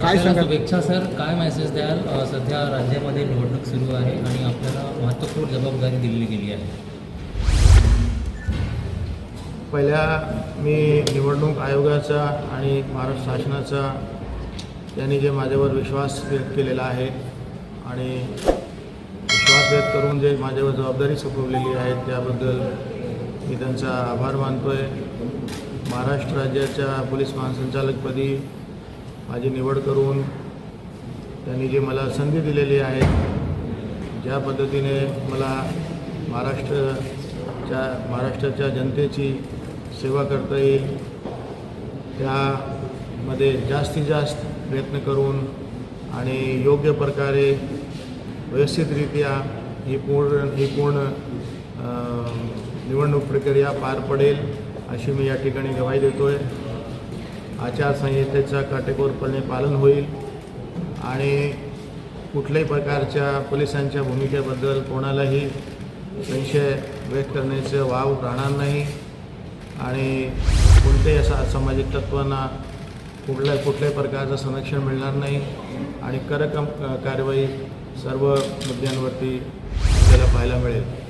काय सांगाल? शुभेच्छा सर. काय मेसेज द्याल? सध्या राज्यामध्ये निवडणूक सुरू आहे आणि आपल्याला महत्त्वपूर्ण जबाबदारी दिली गेली आहे. पहिल्या मी निवडणूक आयोगाचा आणि महाराष्ट्र शासनाचा यांनी जे माझ्यावर विश्वास व्यक्त केलेला आहे आणि विश्वास व्यक्त करून जे माझ्यावर जबाबदारी सोपवलेली आहे त्याबद्दल मी त्यांचा आभार मानतो आहे महाराष्ट्र राज्याच्या पोलीस महासंचालकपदी माझी निवड करून त्यांनी जी मला संधी दिलेली आहे ज्या पद्धतीने मला महाराष्ट्रच्या महाराष्ट्राच्या जनतेची सेवा करता येईल त्यामध्ये जास्तीत जास्त प्रयत्न करून आणि योग्य प्रकारे व्यवस्थितरित्या ही पूर्ण ही पूर्ण निवडणूक प्रक्रिया पार पडेल अशी मी या ठिकाणी गवाही देतो आहे आचारसंहितेचा काटेकोरपणे पालन होईल आणि कुठल्याही प्रकारच्या पोलिसांच्या भूमिकेबद्दल कोणालाही संशय व्यक्त करण्याचं वाव राहणार नाही आणि कोणत्याही असा सामाजिक तत्वांना कुठल्या कुठल्याही प्रकारचं संरक्षण मिळणार नाही आणि करकम कारवाई सर्व मुद्द्यांवरती आपल्याला पाहायला मिळेल.